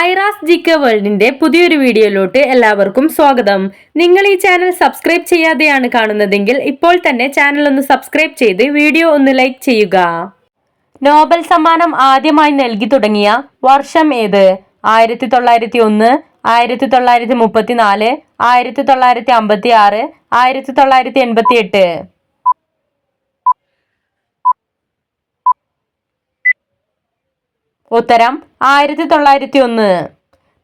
ഐറാസ് ജിക്ക വേൾഡിന്റെ പുതിയൊരു വീഡിയോയിലോട്ട് എല്ലാവർക്കും സ്വാഗതം. നിങ്ങൾ ഈ ചാനൽ സബ്സ്ക്രൈബ് ചെയ്യാതെയാണ് കാണുന്നതെങ്കിൽ ഇപ്പോൾ തന്നെ ചാനൽ ഒന്ന് സബ്സ്ക്രൈബ് ചെയ്ത് വീഡിയോ ഒന്ന് ലൈക്ക് ചെയ്യുക. നോബൽ സമ്മാനം ആദ്യമായി നൽകി തുടങ്ങിയ വർഷം ഏത്? ആയിരത്തി തൊള്ളായിരത്തി ഒന്ന് ആയിരത്തി തൊള്ളായിരത്തി മുപ്പത്തിനാല് ആയിരത്തി തൊള്ളായിരത്തി അമ്പത്തി ആറ് ആയിരത്തി തൊള്ളായിരത്തി എൺപത്തി എട്ട് ഉത്തരം ആയിരത്തി തൊള്ളായിരത്തി ഒന്ന്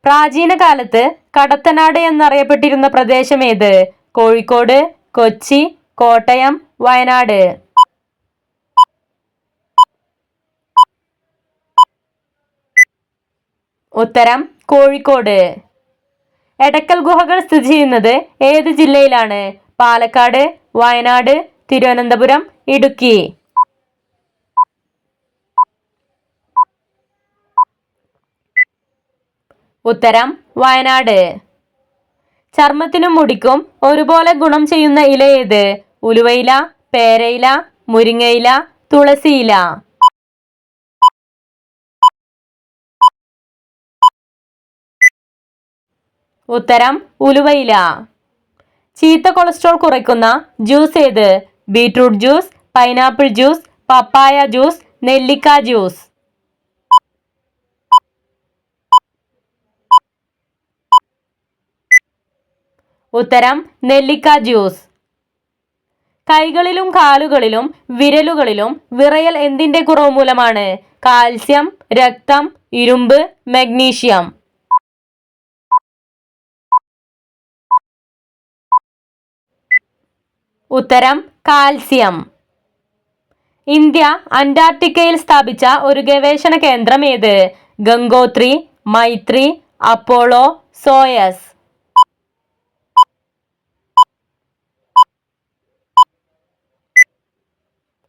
പ്രാചീന കാലത്ത് കടത്തനാട് എന്നറിയപ്പെട്ടിരുന്ന പ്രദേശം ഏത്? കോഴിക്കോട് കൊച്ചി കോട്ടയം വയനാട്. ഉത്തരം കോഴിക്കോട്. എടക്കൽ ഗുഹകൾ സ്ഥിതി ചെയ്യുന്നത് ഏത് ജില്ലയിലാണ്? പാലക്കാട് വയനാട് തിരുവനന്തപുരം ഇടുക്കി. ഉത്തരം വയനാട്. ചർമ്മത്തിനും മുടിക്കും ഒരുപോലെ ഗുണം ചെയ്യുന്ന ഇല ഏത്? ഉലുവയില പേരയില മുരിങ്ങയില തുളസിയില. ഉത്തരം ഉലുവയില. ചീത്ത കൊളസ്ട്രോൾ കുറയ്ക്കുന്ന ജ്യൂസ് ഏത്? ബീട്രൂട്ട് ജ്യൂസ് പൈനാപ്പിൾ ജ്യൂസ് പപ്പായ ജ്യൂസ് നെല്ലിക്ക ജ്യൂസ്. ഉത്തരം നെല്ലിക്ക ജ്യൂസ്. കൈകളിലും കാലുകളിലും വിരലുകളിലും വിറയൽ എന്തിന്റെ കുറവ് മൂലമാണ്? കാൽസ്യം രക്തം ഇരുമ്പ് മഗ്നീഷ്യം. ഉത്തരം കാൽസ്യം. ഇന്ത്യ അന്റാർട്ടിക്കയിൽ സ്ഥാപിച്ച ഒരു ഗവേഷണ കേന്ദ്രം ഏത്? Gangotri Maitri Apollo Soyuz.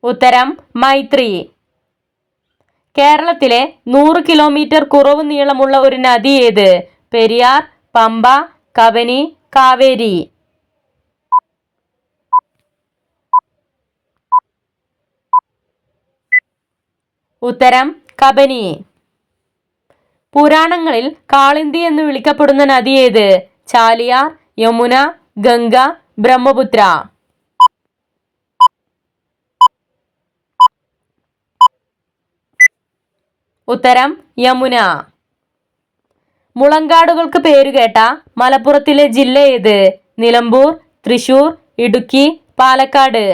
ഉത്തരം മൈത്രി. കേരളത്തിലെ നൂറ് കിലോമീറ്റർ കുറവ് നീളമുള്ള ഒരു നദി ഏത്? പെരിയാർ പമ്പ കവനി കാവേരി. ഉത്തരം കബനി. പുരാണങ്ങളിൽ കാളിന്തി എന്ന് വിളിക്കപ്പെടുന്ന നദി ഏത്? ചാലിയാർ യമുന ഗംഗ ബ്രഹ്മപുത്ര. ഉത്തരം യമുന. മുളങ്കാടുകൾക്ക് പേരുകേട്ട മലപ്പുറത്തിലെ ജില്ല ഏത്? നിലമ്പൂർ തൃശൂർ ഇടുക്കി പാലക്കാട്.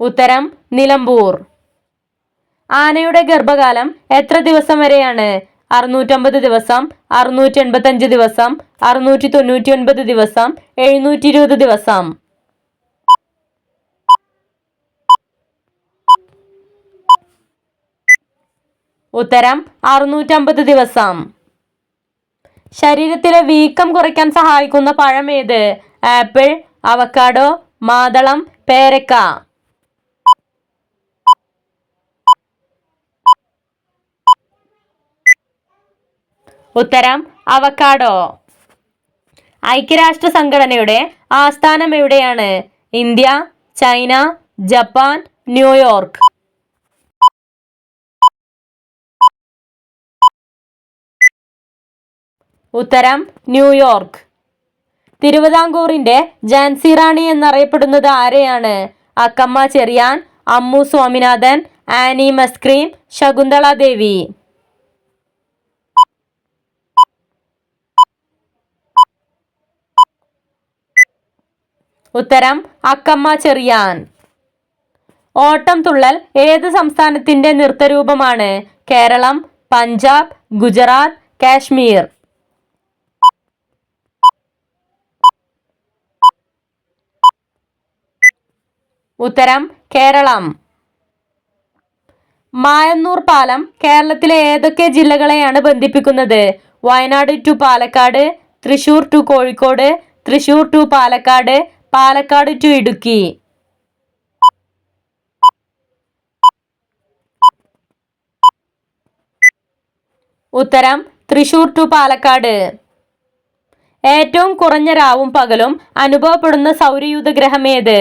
ഉത്തരം നിലമ്പൂർ. ആനയുടെ ഗർഭകാലം എത്ര ദിവസം വരെയാണ്? അറുന്നൂറ്റമ്പത് ദിവസം അറുന്നൂറ്റി എൺപത്തഞ്ച് ദിവസം അറുന്നൂറ്റി തൊണ്ണൂറ്റി ഒൻപത് ദിവസം എഴുന്നൂറ്റി ഇരുപത് ദിവസം. ഉത്തരം അറുന്നൂറ്റമ്പത് ദിവസം. ശരീരത്തിലെ വീക്കം കുറയ്ക്കാൻ സഹായിക്കുന്ന പഴം ഏത്? ആപ്പിൾ അവക്കാഡോ മാതളം പേരക്ക. ഉത്തരം അവക്കാഡോ ഐക്യരാഷ്ട്ര സംഘടനയുടെ ആസ്ഥാനം എവിടെയാണ്? India China Japan New York. ഉത്തരം ന്യൂയോർക്ക് തിരുവിതാംകൂറിന്റെ ജാൻസി റാണി എന്നറിയപ്പെടുന്നത് ആരെയാണ്? അക്കമ്മ ചെറിയാൻ അമ്മു സ്വാമിനാഥൻ ആനി മസ്ക്രീം ശകുന്തള ദേവി. ഉത്തരം അക്കമ്മ ചെറിയാൻ. ഓട്ടം തുള്ളൽ ഏത് സംസ്ഥാനത്തിന്റെ നൃത്തരൂപമാണ്? കേരളം പഞ്ചാബ് ഗുജറാത്ത് കാശ്മീർ. ഉത്തരം കേരളം. മായന്നൂർ പാലം കേരളത്തിലെ ഏതൊക്കെ ജില്ലകളെയാണ് ബന്ധിപ്പിക്കുന്നത്? Wayanad to Palakkad Thrissur to Kozhikode Thrissur to Palakkad Palakkad to Idukki. ഉത്തരം തൃശൂർ ടു പാലക്കാട്. ഏറ്റവും കുറഞ്ഞ രാവും പകലും അനുഭവപ്പെടുന്ന സൗരയൂഥ ഗ്രഹം ഏത്?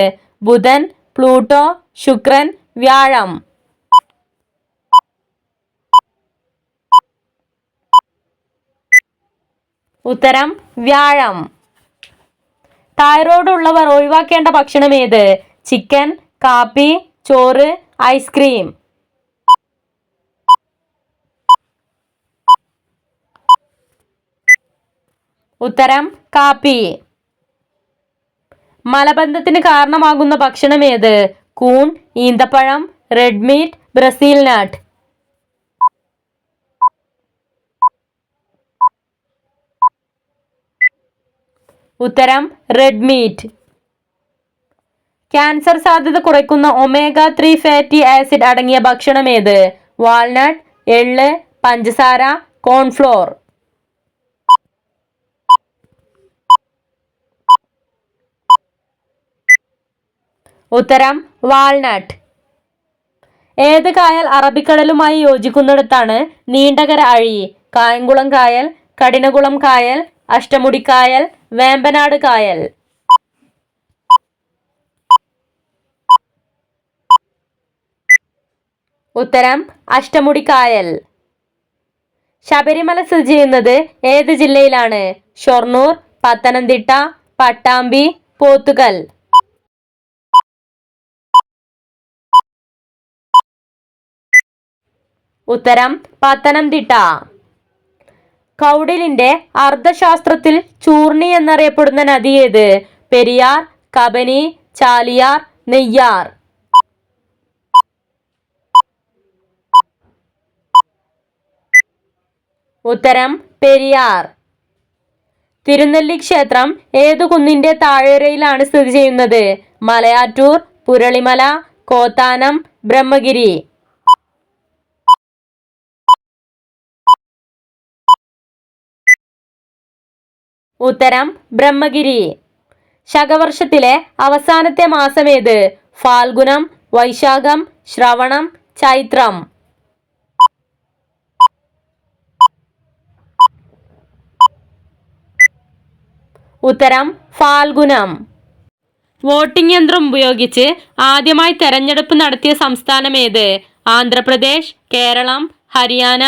ബുധൻ പ്ലൂട്ടോ ശുക്രൻ വ്യാഴം. ഉത്തരം വ്യാഴം. തൈറോയ്ഡ് ഉള്ളവർ ഒഴിവാക്കേണ്ട ഭക്ഷണം ഏത്? ചിക്കൻ കാപ്പി ചോറ് ഐസ്ക്രീം. ഉത്തരം കാപ്പി. മലബന്ധത്തിന് കാരണമാകുന്ന ഭക്ഷണം ഏത്? കൂൺ ഈന്തപ്പഴം റെഡ് മീറ്റ് ബ്രസീൽ നട്ട് ഉത്തരം റെഡ് മീറ്റ് ക്യാൻസർ സാധ്യത കുറയ്ക്കുന്ന ഒമേഗ ത്രീ ഫാറ്റി ആസിഡ് അടങ്ങിയ ഭക്ഷണം ഏത്? വാൾനട്ട് എള്ള് പഞ്ചസാര കോൺഫ്ലോർ ഉത്തരം വാൾനട്ട്. ഏത് കായൽ അറബിക്കടലുമായി യോജിക്കുന്നിടത്താണ് നീണ്ടകര അഴി. കായംകുളം കായൽ കഠിനകുളം കായൽ അഷ്ടമുടിക്കായൽ വേമ്പനാട് കായൽ. ഉത്തരം അഷ്ടമുടിക്കായൽ. ശബരിമല സ്ഥിതി ചെയ്യുന്നത് ഏത് ജില്ലയിലാണ്? ഷൊർണൂർ പത്തനംതിട്ട പട്ടാമ്പി പോത്തുകൽ. ഉത്തരം പത്തനംതിട്ട. കൗടിലിന്റെ അർദ്ധശാസ്ത്രത്തിൽ ചൂർണി എന്നറിയപ്പെടുന്ന നദി ഏത്? പെരിയാർ കബനി ചാലിയാർ നെയ്യാർ. ഉത്തരം പെരിയാർ. തിരുനെല്ലി ക്ഷേത്രം ഏതു കുന്നിന്റെ താഴ്വരയിലാണ് സ്ഥിതി ചെയ്യുന്നത്? മലയാറ്റൂർ പുരളിമല കോത്താനം ബ്രഹ്മഗിരി. ഉത്തരം ബ്രഹ്മഗിരി. ശകവർഷത്തിലെ അവസാനത്തെ മാസം ഏത് ഫാൽഗുനം വൈശാഖം ശ്രവണം ചൈത്രം. ഉത്തരം ഫാൽഗുനം. വോട്ടിംഗ് യന്ത്രം ഉപയോഗിച്ച് ആദ്യമായി തെരഞ്ഞെടുപ്പ് നടത്തിയ സംസ്ഥാനം ഏത് ആന്ധ്രാപ്രദേശ് കേരളം ഹരിയാന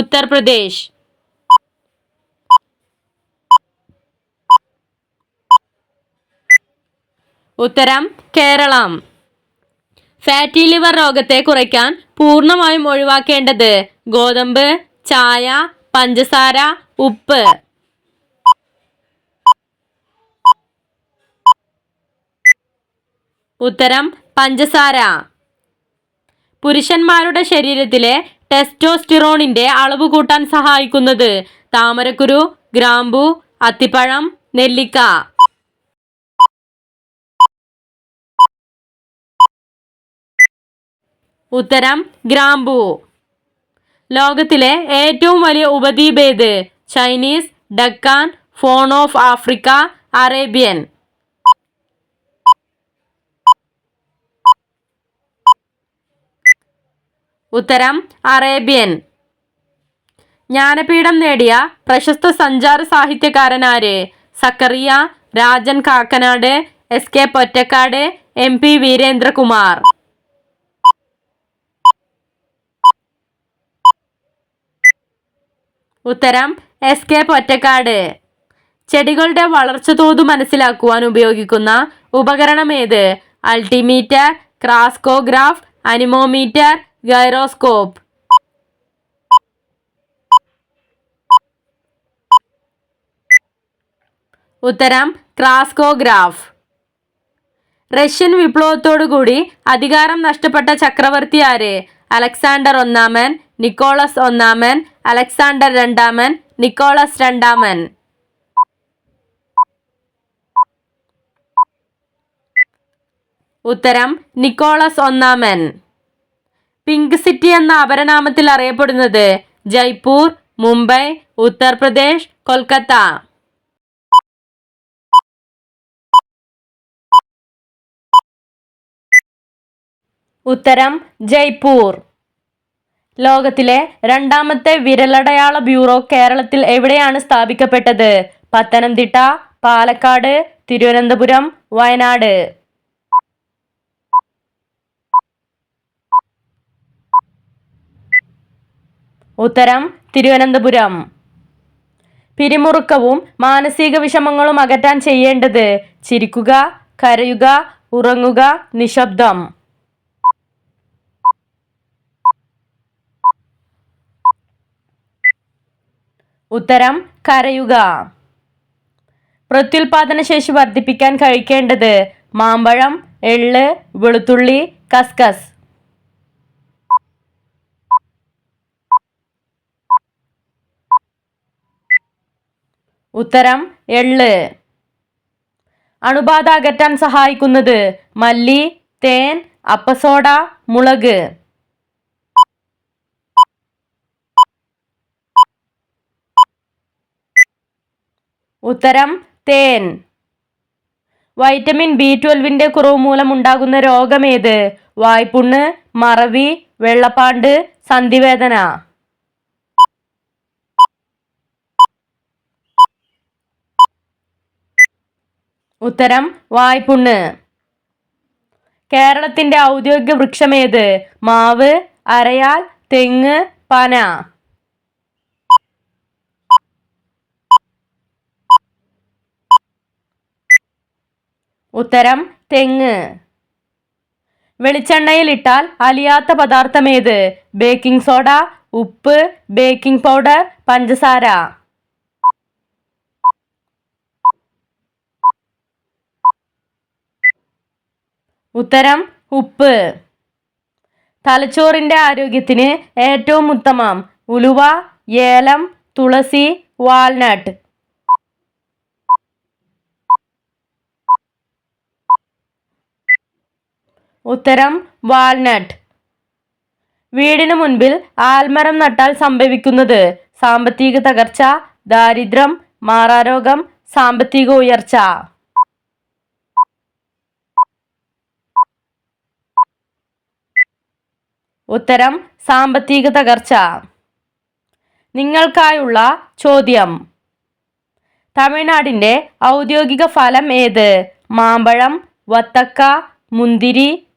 ഉത്തർപ്രദേശ്. ഉത്തരം കേരളം. ഫാറ്റി ലിവർ രോഗത്തെ കുറയ്ക്കാൻ പൂർണമായും ഒഴിവാക്കേണ്ടത് ഗോതമ്പ് ചായ പഞ്ചസാര ഉപ്പ്. ഉത്തരം പഞ്ചസാര. പുരുഷന്മാരുടെ ശരീരത്തിലെ ടെസ്റ്റോസ്റ്റിറോണിന്റെ അളവ് കൂട്ടാൻ സഹായിക്കുന്നത് താമരക്കുരു ഗ്രാമ്പു അത്തിപ്പഴം നെല്ലിക്ക. ഉത്തരം ഗ്രാമ്പു. ലോകത്തിലെ ഏറ്റവും വലിയ ഉപദ്വീപ് ഏത് Chinese Deccan horn of Africa Arabian. ഉത്തരം അറേബ്യൻ. ജ്ഞാനപീഠം നേടിയ പ്രശസ്ത സഞ്ചാര സാഹിത്യകാരനാര്? Zacharia Rajan Kakkanad S K Pottekkatt M P Veerendrakumar. ഉത്തരം എസ് കെ പൊറ്റക്കാട്. ചെടികളുടെ വളർച്ച തോത് മനസ്സിലാക്കുവാൻ ഉപയോഗിക്കുന്ന ഉപകരണം ഏത്? Altimeter crescograph anemometer gyroscope. ഉത്തരം ക്രാസ്കോഗ്രാഫ്. റഷ്യൻ വിപ്ലവത്തോടുകൂടി അധികാരം നഷ്ടപ്പെട്ട ചക്രവർത്തി ആര്? അലക്സാണ്ടർ ഒന്നാമൻ നിക്കോളസ് ഒന്നാമൻ അലക്സാണ്ടർ രണ്ടാമൻ നിക്കോളസ് രണ്ടാമൻ. ഉത്തരം നിക്കോളസ് ഒന്നാമൻ. പിങ്ക് സിറ്റി എന്ന അപരനാമത്തിൽ അറിയപ്പെടുന്നത് ജയ്പൂർ മുംബൈ ഉത്തർപ്രദേശ് കൊൽക്കത്ത. ഉത്തരം ജയ്പൂർ. ലോകത്തിലെ രണ്ടാമത്തെ വിരലടയാള ബ്യൂറോ കേരളത്തിൽ എവിടെയാണ് സ്ഥാപിക്കപ്പെട്ടത്? പത്തനംതിട്ട പാലക്കാട് തിരുവനന്തപുരം വയനാട്. ഉത്തരം തിരുവനന്തപുരം. പിരിമുറുക്കവും മാനസിക വിഷമങ്ങളും അകറ്റാൻ ചെയ്യേണ്ടത് ചിരിക്കുക കരയുക ഉറങ്ങുക നിശബ്ദം. ഉത്തരം കരയുക. പ്രത്യുൽപാദന ശേഷി വർദ്ധിപ്പിക്കാൻ കഴിക്കേണ്ടത് മാമ്പഴം എള്ള് വെളുത്തുള്ളി കസ്കസ്. ഉത്തരം എള്ള്. അണുബാധ അകറ്റാൻ സഹായിക്കുന്നത് മല്ലി തേൻ അപ്പസോഡ മുളക്. ഉത്തരം തേൻ. വൈറ്റമിൻ ബി ട്വൽവിന്റെ കുറവ് മൂലം ഉണ്ടാകുന്ന രോഗമേത്? വായ്പുണ്ണ് മറവി വെള്ളപ്പാണ്ട് സന്ധിവേദന. ഉത്തരം വായ്പുണ്ണ്. കേരളത്തിന്റെ ഔദ്യോഗിക വൃക്ഷമേത്? മാവ് അരയാൽ തെങ്ങ് പന. ഉത്തരം തെങ്ങ്. വെളിച്ചെണ്ണയിലിട്ടാൽ അലിയാത്ത പദാർത്ഥമേത്? ബേക്കിംഗ് സോഡ ഉപ്പ് ബേക്കിംഗ് പൗഡർ പഞ്ചസാര. ഉത്തരം ഉപ്പ്. തലച്ചോറിന്റെ ആരോഗ്യത്തിന് ഏറ്റവും ഉത്തമം. ഉലുവ ഏലം തുളസി വാൽനട്ട്. ഉത്തരം വാൾനട്ട് വീടിന് മുൻപിൽ ആൽമരം നട്ടാൽ സംഭവിക്കുന്നത് സാമ്പത്തിക തകർച്ച ദാരിദ്ര്യം മാറാരോഗം സാമ്പത്തിക ഉയർച്ച. ഉത്തരം സാമ്പത്തിക തകർച്ച. നിങ്ങൾക്കായുള്ള ചോദ്യം. തമിഴ്നാടിന്റെ ഔദ്യോഗിക ഫലം ഏത്? മാമ്പഴം വത്തക്ക മുന്തിരി